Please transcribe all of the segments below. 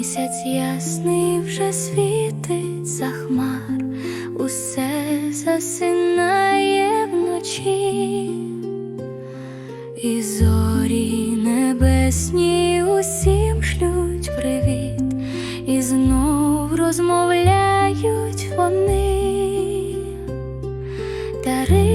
Місяць ясний вже світить за хмар, усе засинає вночі, і зорі небесні усім шлють привіт, і знов розмовляють вони. Даринка,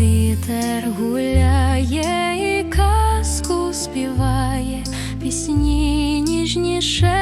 Вітер гуляє і казку співає, пісні ніжніше.